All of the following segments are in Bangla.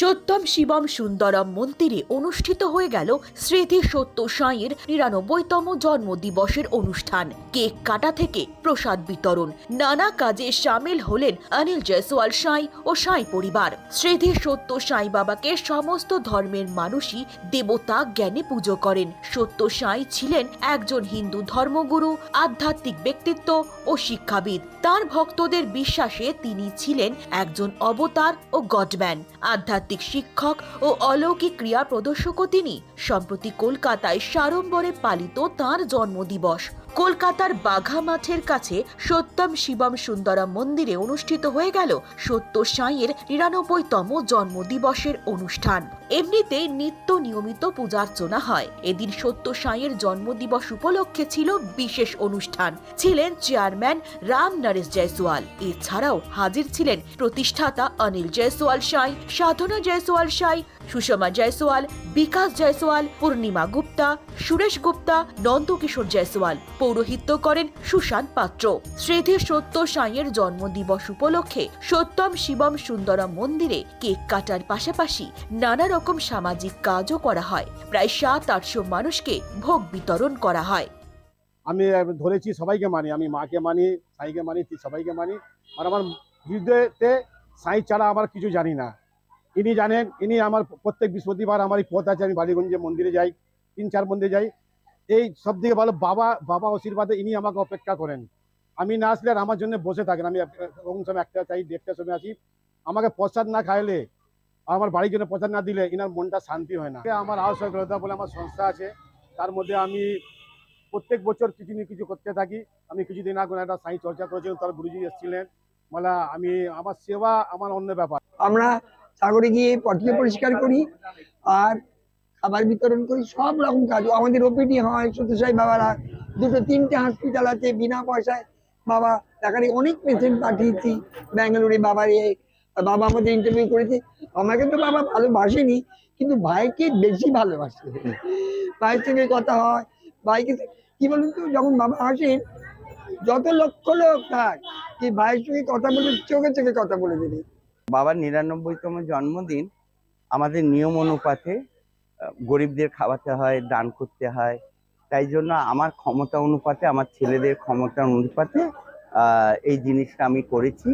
সত্যম শিবম সুন্দরম মন্দিরে অনুষ্ঠিত হয়ে গেল স্মৃতি সত্য সাঁইয়ের নিরানব্বইতম জন্মদিবসের অনুষ্ঠান। কেক কাটা থেকে প্রসাদ বিতরণ। নানা কাজে সামিল হলেন অনিল জয়সওয়াল সাঁই ও সাঁই পরিবার। স্মৃতি সত্য সাঁই বাবাকে সমস্ত ধর্মের মানুষই দেবতা জ্ঞানে পুজো করেন। সত্য সাঁই ছিলেন একজন হিন্দু ধর্মগুরু, আধ্যাত্মিক ব্যক্তিত্ব ও শিক্ষাবিদ। তার ভক্তদের বিশ্বাসে তিনি ছিলেন একজন অবতার ও গডম্যান। আধ্যাত্মিক শিক্ষক ও অলৌকিক ক্রিয়া প্রদর্শকও তিনি। সম্প্রতি কলকাতায় সাড়ম্বরে পালিত তাঁর জন্মদিবস। কলকাতার বাঘা মাঠের কাছে সত্যম শিবম সুন্দরম মন্দিরে অনুষ্ঠিত হয়ে গেল সত্য সাঁইয়ের নিরানব্বইতম জন্মদিবসের অনুষ্ঠান। এমনিতে নিত্য নিয়মিত পূজার্চনা হয়। এদিন সত্য সাঁইয়ের জন্মদিবস উপলক্ষে ছিল বিশেষ অনুষ্ঠান। ছিলেন চেয়ারম্যান রাম নরেশ জয়সওয়াল। এছাড়াও হাজির ছিলেন প্রতিষ্ঠাতা অনিল জয়সওয়াল সাঁই, সাধনা জয়সওয়াল সাঁই, সুষমা জয়সওয়াল, বিকাশ জয়সওয়াল, পূর্ণিমা গুপ্তা, সুরেশ গুপ্তা, নন্দকিশোর জয়সওয়াল। পৌরোহিত্য করেন সুশান্ত পাত্র। শ্রেধে সত্য সাঁইয়ের জন্মদিবস উপলক্ষে সত্যম শিবম সুন্দরম মন্দিরে কেক কাটার পাশাপাশি নানা রকম সামাজিক কাজও করা হয়। প্রায় সাত আটশো মানুষকে ভোগ বিতরণ করা হয়। আমি ধরেছি সবাইকে মানি, আমি মাকে মানি, সাইকে মানি সবাইকে মানি। আর আমার হৃদয়তে সাই ছাড়া আমার কিছু জানি না। ইনি জানেন, ইনি আমার প্রত্যেক বৃহস্পতিবার আমার এই পথ আছে, আমি বালিগঞ্জে মন্দিরে যাই, তিন চার মন্দিরে যাই। এই সব থেকে ভালো বাবা বাবা আশীর্বাদে ইনি আমাকে অপেক্ষা করেন। আমি না আসলে আর আমার জন্য বসে থাকেন। আমি সময় একটা চাই, দেড়টার সময় আসি। আমাকে প্রসাদ না খাইলে, আমার বাড়ির জন্য প্রসাদ না দিলে ইনার মনটা শান্তি হয় না। আমার হাউস বলে আমার সংস্থা আছে। তার মধ্যে আমি প্রত্যেক বছর কিছু না কিছু করতে থাকি। আমি কিছুদিন আগে একটা সাই চর্চা করেছিলাম, তার গুরুজি এসেছিলেন। বলা, আমি আমার সেবা, আমার অন্য ব্যাপার। আমরা সাগরে গিয়ে পটিয়ে পরিষ্কার করি। আর খাবার বিতরণ করি, সব রকম কাজ। আমাদের ওপিডি হয়, সত্যসাই বাবারা। দুটো, তিনটে হসপিটাল আছে, বিনা পয়সায় বাবা দেখানে অনেক পেশেন্ট পাঠিয়েছি ব্যাঙ্গালোরে। বাবার এ বাবা আমাদের ইন্টারভিউ করেছে। আমাকে তো বাবা ভালোবাসেনি, কিন্তু ভাইকে বেশি ভালোবাসে। ভাইয়ের সঙ্গে কথা হয়, ভাইকে কি বলুন তো যখন বাবা আসেন, যত লক্ষ লোক থাক কি ভাইয়ের সঙ্গে কথা বলে চোখে চোখে কথা বলে দেবে। বাবার নিরানব্বইতম জন্মদিন আমাদের নিয়ম অনুপাতে গরিবদের খাওয়াতে হয়, দান করতে হয়। তাই জন্য আমার ক্ষমতা অনুপাতে, আমার ছেলেদের ক্ষমতা অনুপাতে এই জিনিসটা আমি করেছি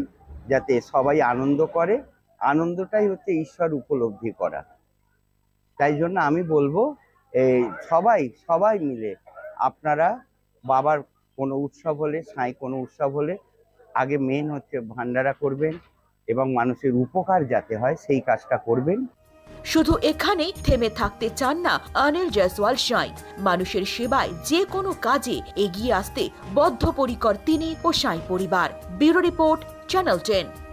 যাতে সবাই আনন্দ করে। আনন্দটাই হচ্ছে ঈশ্বর উপলব্ধি করা। তাই জন্য আমি বলব, এই সবাই সবাই মিলে আপনারা বাবার কোনো উৎসব হলে, সাঁই কোনো উৎসব হলে, আগে মেন হচ্ছে ভান্ডারা করবেন এবং মানুষের উপকার যাতে হয়, সেই কাজটা করবেন। শুধু এখানেই থেমে থাকতে চান না অনিল জয়সওয়াল সাঁই। মানুষের সেবায় যে কোনো কাজে এগিয়ে আসতে বদ্ধপরিকর তিনি ও সাঁই পরিবার। Bureau report, channel ten.